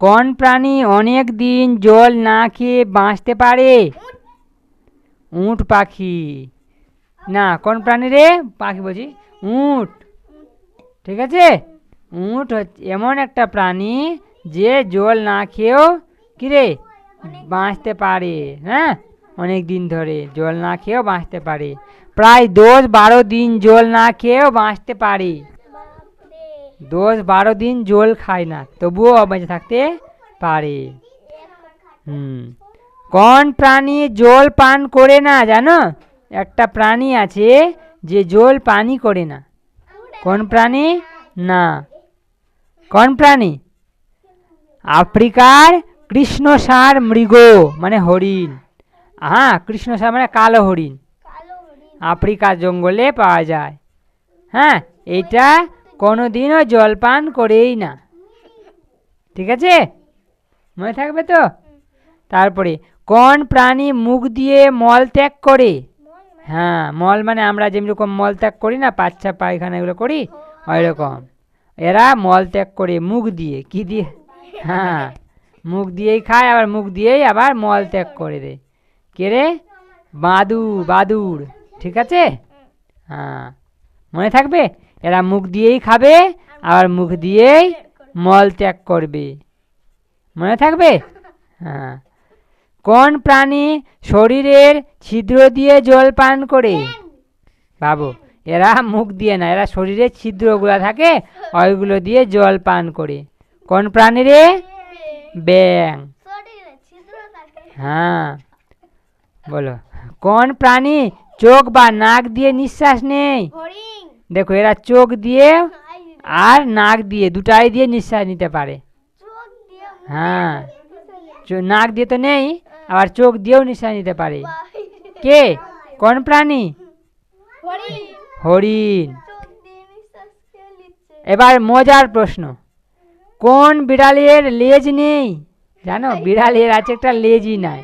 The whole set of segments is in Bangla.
কোন প্রাণী অনেক দিন জল না খেয়ে বাঁচতে পারে? উট পাখি। না, কোন প্রাণী রে? পাখি বলছি, উট। ঠিক আছে? উট হচ্ছে এমন একটা প্রাণী যে জল না খেয়েও কিরে বাঁচতে পারে। হ্যাঁ? অনেক দিন ধরে জল না খেয়েও বাঁচতে পারে। প্রায় দশ বারো দিন জল না খেয়েও বাঁচতে পারে। দশ বারো দিন জল খায় না, তবুও বেঁচে থাকতে পারে। হুম। কোন প্রাণী জল পান করে না জানো? একটা প্রাণী আছে যে জল পানি করে না। কোন প্রাণী? না। কোন প্রাণী? আফ্রিকার কৃষ্ণসার মৃগ মানে হরিণ। হ্যাঁ কৃষ্ণসার মানে কালো হরিণ। আফ্রিকার জঙ্গলে পাওয়া যায়। হ্যাঁ এটা কোনো দিনও জলপান করেই না। ঠিক আছে? মনে থাকবে তো? তারপরে, কোন প্রাণী মুখ দিয়ে মল ত্যাগ করে? হ্যাঁ মল মানে আমরা যেরকম মল ত্যাগ করি না পাচ্ছা পায়খানা এগুলো করি ওই রকম এরা মল ত্যাগ করে মুখ দিয়ে, কি দিয়ে? হ্যাঁ মুখ দিয়েই খায়, আবার মুখ দিয়েই আবার মল ত্যাগ করে দেয়। কে রে? বাদু বাদুর ঠিক আছে? হ্যাঁ মনে থাকবে? এরা মুখ দিয়েই খাবে, আবার মুখ দিয়েই মল ত্যাগ করবে। মনে থাকবে? হ্যাঁ। কোন প্রাণী শরীরের ছিদ্র দিয়ে জল পান করে? বাবু, এরা মুখ দিয়ে না, এরা শরীরের ছিদ্রগুলো থাকে, ওইগুলো দিয়ে জল পান করে। কোন প্রাণী রে? ব্যাং হ্যাঁ। বলো, কোন প্রাণী চোখ বা নাক দিয়ে নিঃশ্বাস নেই দেখো, এরা চোখ দিয়ে আর নাক দিয়ে, দুটাই দিয়ে নিঃশ্বাস নিতে পারে। হ্যাঁ নাক দিয়ে তো নেই, আবার চোখ দিয়েও নিঃশ্বাস নিতে পারে। কে? কোন প্রাণী? হরিণ। এবার মজার প্রশ্ন। কোন বিড়ালের লেজ নেই? জানো, বিড়ালের আছে একটা লেজই নাই।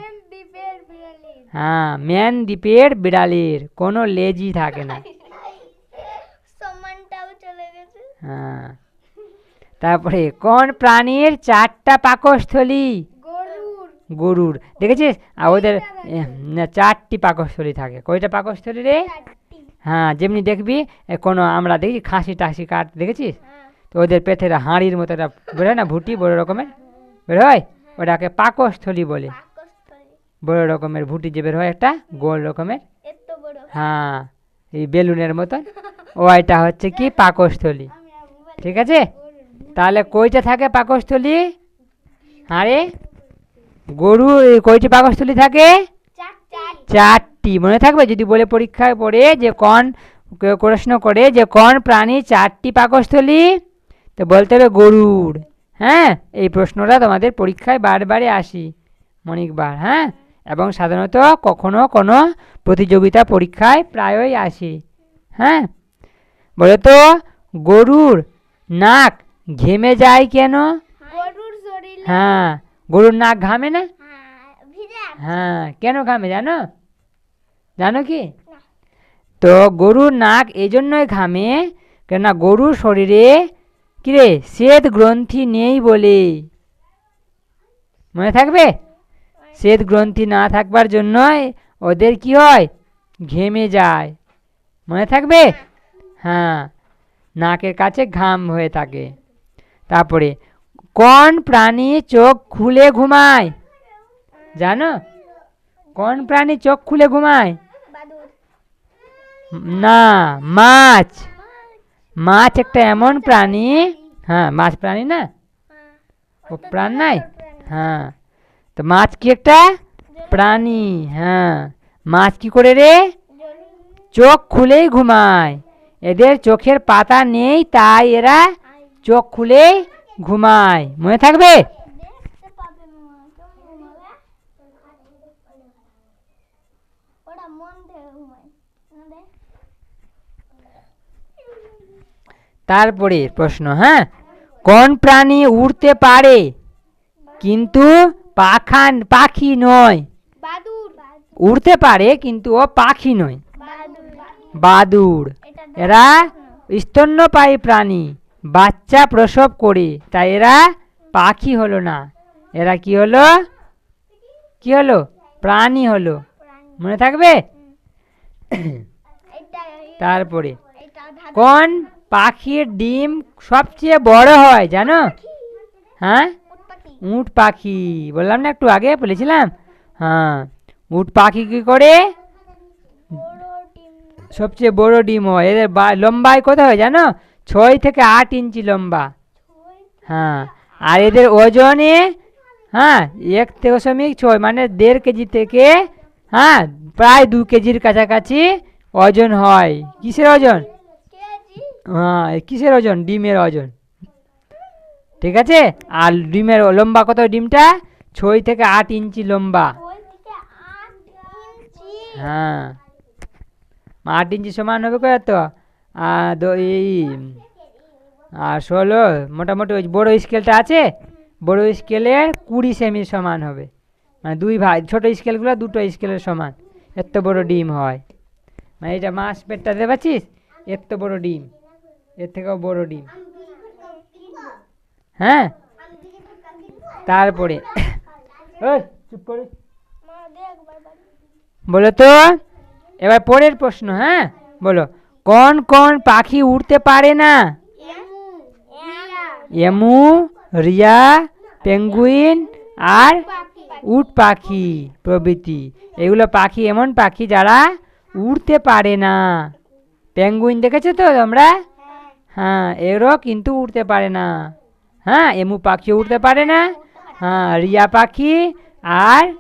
হ্যাঁ ম্যান দ্বীপের বিড়ালের, কোনো লেজই থাকে না। হ্যাঁ। তারপরে কোন প্রাণীর চারটা পাকস্থলী? গরুর। দেখেছিস? আর ওদের না, চারটি পাকস্থলী থাকে। কয়টা পাকস্থলী রে? হ্যাঁ যেমনি দেখবি কোনো আমরা দেখি খাসি টাসি কাট দেখেছিস? হ্যাঁ। তো ওদের পেটের হাঁড়ির মতো একটা বেরোয় না ভুটি বড় রকমের? বের হয় ওটাকে পাকস্থলী বলে। বড় রকমের ভুটি যে বের হয় একটা গোল রকমের? হ্যাঁ এই বেলুনের মতন। ও এটা হচ্ছে কি? পাকস্থলী। ঠিক আছে? তাহলে কইটা থাকে পাকস্থলী? আরে গরু কয়টি পাকস্থলী থাকে? চারটি। মনে থাকবে যদি বলে পরীক্ষায় পড়ে যে কোন প্রশ্ন করে যে কোন প্রাণী চারটি পাকস্থলী? তো বলতে হবে গরুর। হ্যাঁ এই প্রশ্নটা তোমাদের পরীক্ষায় বারবারই আসি অনেকবার হ্যাঁ? এবং সাধারণত কখনো কোনো প্রতিযোগিতা পরীক্ষায় প্রায়ই আসে হ্যাঁ? বলে তো গরুর নাক ঘেমে যায় কেন? গরুর শরীর হ্যাঁ গরুর নাক ঘামে না? হ্যাঁ হ্যাঁ কেন ঘামে জানো? জানো কি? তো গরুর নাক এই জন্যই ঘামে কেননা গরুর শরীরে কিরে শ্বেত গ্রন্থি নেই বলে। মনে থাকবে? শ্বেত গ্রন্থি না থাকবার জন্যই ওদের কি হয়? ঘেমে যায়। মনে থাকবে? হ্যাঁ। নাকের কাছে ঘাম হয়ে থাকে। তারপরে কোন প্রাণী চোখ খুলে ঘুমায়। জানো? কোন প্রাণী চোখ খুলে ঘুমায়? না, মাছ। মাছ একটা এমন প্রাণী হ্যাঁ মাছ প্রাণী না? ও প্রাণ নাই? হ্যাঁ। তো মাছ কি একটা? প্রাণী হ্যাঁ। মাছ কি করে রে? চোখ খুলেই ঘুমায়। এদের চোখের পাতা নেই তাই এরা চোখ খুলেই ঘুমায়। মনে থাকবে? তারপরে প্রশ্ন হ্যাঁ? কোন প্রাণী উড়তে পারে? কিন্তু পাখান পাখি নয়। উড়তে পারে কিন্তু ও পাখি নয়। বাদুর বাদুড়। এরা স্তন্যপায়ী প্রাণী, বাচ্চা প্রসব করে, তাই এরা পাখি হলো না। এরা কি হলো? কি হলো? প্রাণী হলো। মনে থাকবে? তারপরে, কোন পাখির ডিম সবচেয়ে বড় হয় জানো? হ্যাঁ? উট পাখি। বললাম না একটু আগে, বলেছিলাম। হ্যাঁ উট পাখি কি করে? সবচেয়ে বড় ডিম হয়। এদের লম্বায় কত হয় জানো? ছয় থেকে আট ইঞ্চি লম্বা। হ্যাঁ। আর এদের ওজনে হ্যাঁ এক দশমিক ছয় মানে দেড় কেজি থেকে হ্যাঁ প্রায় দু কেজির কাছাকাছি ওজন হয়। কিসের ওজন? হ্যাঁ কিসের ওজন? ডিমের ওজন। ঠিক আছে? আর ডিমের লম্বা কত ডিমটা? ছয় থেকে আট ইঞ্চি লম্বা। হ্যাঁ। আট ইঞ্চি সমান হবে কত এই আর ষোলো মোটামুটি ওই বড়ো স্কেলটা আছে? বড়ো স্কেলের কুড়ি সেমি সমান হবে। মানে দুই ভাই ছোটো স্কেলগুলো দুটো স্কেলের সমান। এত বড় ডিম হয়। মানে এটা মাছ পেটটা দেখতে পাচ্ছিস? এত বড় ডিম। এর থেকেও বড় ডিম। হ্যাঁ? তারপরে ওই চুপ করে। বলো তো। এবার পরের প্রশ্ন হ্যাঁ? বলো। কোন কোন পাখি উড়তে পারে না? এমু, রিয়া, পেঙ্গুইন আর উট পাখি প্রভৃতি। এগুলো পাখি, এমন পাখি যারা উড়তে পারে না। পেঙ্গুইন দেখেছ তো তোমরা? হ্যাঁ এরও কিন্তু উড়তে পারে না। হ্যাঁ এমু পাখি উড়তে পারে না। হ্যাঁ রিয়া পাখি আর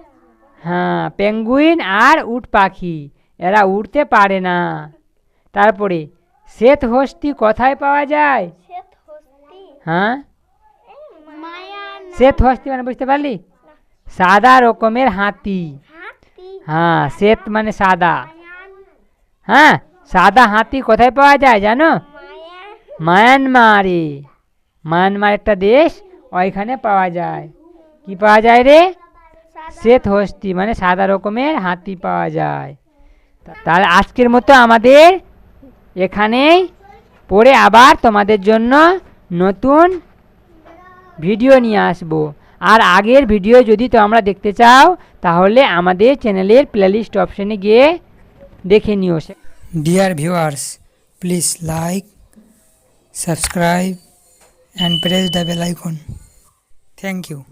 হ্যাঁ পেঙ্গুইন আর উট পাখি। এরা উড়তে পারে না। তারপরে শ্বেত হস্তি কোথায় পাওয়া যায়? হ্যাঁ? শ্বেত হস্তি মানে বুঝতে পারলি? সাদা রকমের হাতি। হ্যাঁ শ্বেত মানে সাদা। হ্যাঁ সাদা হাতি কোথায় পাওয়া যায় জানো? মায়ানমারে। মায়ানমার একটা দেশ ওইখানে পাওয়া যায়। কি পাওয়া যায় রে? শ্বেত হস্তি মানে সাদা রকমের হাতি পাওয়া যায়। তাহলে আজকের মতো আমাদের এখানেই পরে আবার তোমাদের জন্য নতুন ভিডিও নিয়ে আসব আর আগের ভিডিও যদি তোমরা দেখতে চাও তাহলে আমাদের চ্যানেলের প্লেলিস্ট অপশনে গিয়ে দেখে নিও Dear viewers, please like, subscribe, and press the bell icon. Thank you.